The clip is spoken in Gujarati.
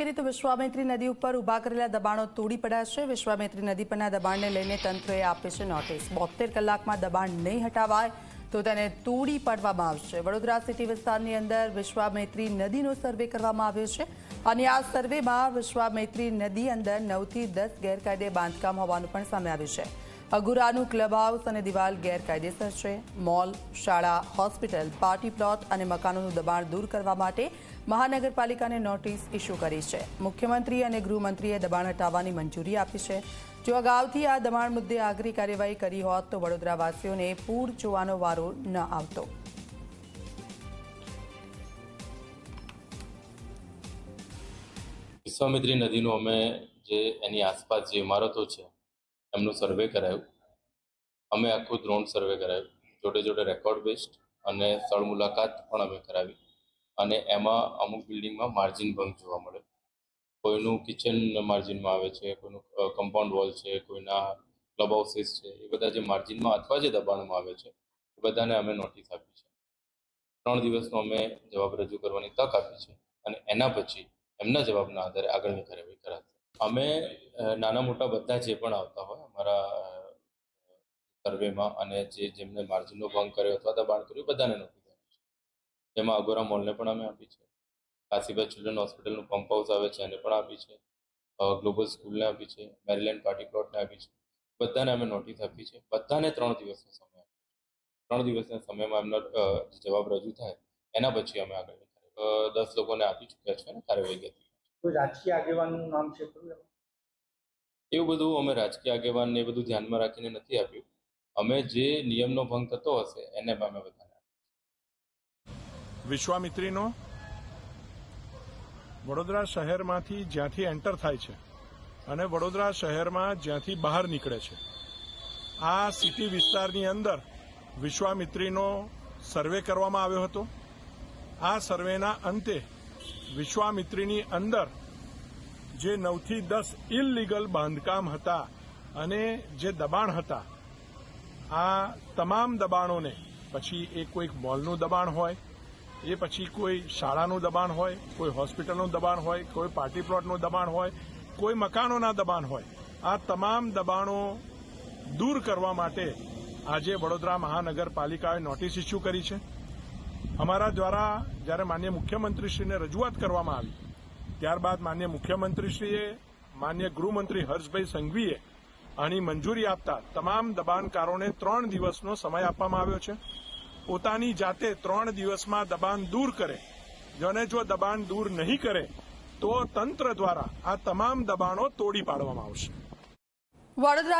કરીએ તો વિશ્વામિત્રી નદી ઉપર ઊભા કરેલા દબાણો તોડી પડ્યા છે. વિશ્વામિત્રી નદી પરના દબાણને લઈને તંત્રએ આપી છે નોટિસ. બોતેર કલાકમાં દબાણ નહીં હટાવાય તો તેને તોડી પાડવામાં આવશે. વડોદરા સિટી વિસ્તારની અંદર વિશ્વામૈત્રી નદીનો સર્વે કરવામાં આવ્યો છે અને આ સર્વેમાં વિશ્વામૈત્રી નદી અંદર નવથી દસ ગેરકાયદે બાંધકામ હોવાનું પણ સામે આવ્યું છે. અગુરાનું ક્લબ હાઉસ અને દિવાલ ગેરકાયદેસર છે. મોલ, શાળા, હોસ્પિટલ, પાર્ટી પ્લોટ અને મકાનોનું દબાણ દૂર કરવા માટે મહાનગરપાલિકાને નોટિસ ઇસ્યુ કરી છે. મુખ્યમંત્રી અને ગૃહમંત્રીએ દબાણ હટાવવાની મંજૂરી આપી છે. જો અગાઉથી આ દબાણ મુદ્દે આગરી કાર્યવાહી કરી હોત તો વડોદરાવાસીઓને પૂર જોવાનો વારો ન આવતો. વિશ્વામિત્રી નદીનું અમે જે એની આસપાસ જે ઇમારતો છે એમનું સર્વે કરાયો. અમે આખું ડ્રોન સર્વે કરાયું. જોડે જોડે રેકોર્ડ બેસ્ડ અને સ્થળ મુલાકાત પણ અમે કરાવી. અને એમાં અમુક બિલ્ડિંગમાં માર્જિન ભંગ જોવા મળે કોઈનું કિચન માર્જિનમાં આવે છે, કોઈનું કમ્પાઉન્ડ વોલ છે, કોઈના ક્લબ હાઉસીસ છે, એ બધા જે માર્જિનમાં અથવા જે દબાણમાં આવે છે, એ બધાને અમે નોટિસ આપી છે. ત્રણ દિવસનો અમે જવાબ રજૂ કરવાની તક આપી છે અને એના પછી એમના જવાબના આધારે આગળની કાર્યવાહી કરાશે. અમે નાના મોટા બધા જે પણ આવતા હોય, અમારા સર્વેમાં અને જે જેમને માર્જિનનો ભંગ કર્યો અથવા દબાણ કર્યું, બધાને નોકરી આપી છે. જેમાં અગોરા મોલને પણ અમે આપી છે. કાશીબાઈ ચિલ્ડ્રન હોસ્પિટલનું પંપ હાઉસ આવે છે, એને પણ આપી છે. ગ્લોબલ સ્કૂલને આપી છે મેરીલેન્ડ પાર્ટી પ્લોટને આપી છે. બધાને અમે નોટિસ આપી છે. બધાને ત્રણ દિવસનો સમય ત્રણ દિવસના સમયમાં એમનો જવાબ રજૂ થાય, એના પછી અમે આગળ દસ લોકોને આપી ચૂક્યા છે અને કાર્યવાહી ગતિ કોઈ રાજકીય આગેવાનનું નામ છે એવું બધું અમે રાજકીય આગેવાનને એ બધું ધ્યાનમાં રાખીને નથી આપ્યું. અમે જે નિયમનો ભંગ થતો હશે એને અમે બધાને વિશ્વામિત્રીનો વડોદરા શહેરમાંથી જ્યાંથી એન્ટર થાય છે અને વડોદરા શહેરમાં જ્યાંથી બહાર નીકળે છે આ સિટી વિસ્તારની અંદર વિશ્વામિત્રીનો સર્વે કરવામાં આવ્યો હતો. આ સર્વેના અંતે વિશ્વામિત્રીની અંદર જે નવથી દસ ઇલલીગલ બાંધકામ હતા અને જે દબાણ હતા, આ તમામ દબાણોને, પછી એ કોઈક મોલનું દબાણ હોય, એ પછી કોઈ શાળાનું દબાણ હોય, કોઈ હોસ્પિટલનું દબાણ હોય, કોઈ પાર્ટી પ્લોટનું દબાણ હોય, કોઈ મકાનોના દબાણ હોય, આ તમામ દબાણો દૂર કરવા માટે આજે વડોદરા મહાનગરપાલિકાએ નોટિસ ઇસ્યુ કરી છે. અમારા દ્વારા જ્યારે માન્ય મુખ્યમંત્રીશ્રીને રજૂઆત કરવામાં આવી, ત્યારબાદ માન્ય મુખ્યમંત્રીશ્રીએ, માન્ય ગૃહમંત્રી હર્ષભાઈ સંઘવીએ આની મંજૂરી આપતા તમામ દબાણકારોને ત્રણ દિવસનો સમય આપવામાં આવ્યો છે. પોતાની જાતે ત્રણ દિવસમાં દબાણ દૂર કરે. અને જો દબાણ દૂર નહીં કરે, તો તંત્ર દ્વારા આ તમામ દબાણો તોડી પાડવામાં આવશે. વડોદરા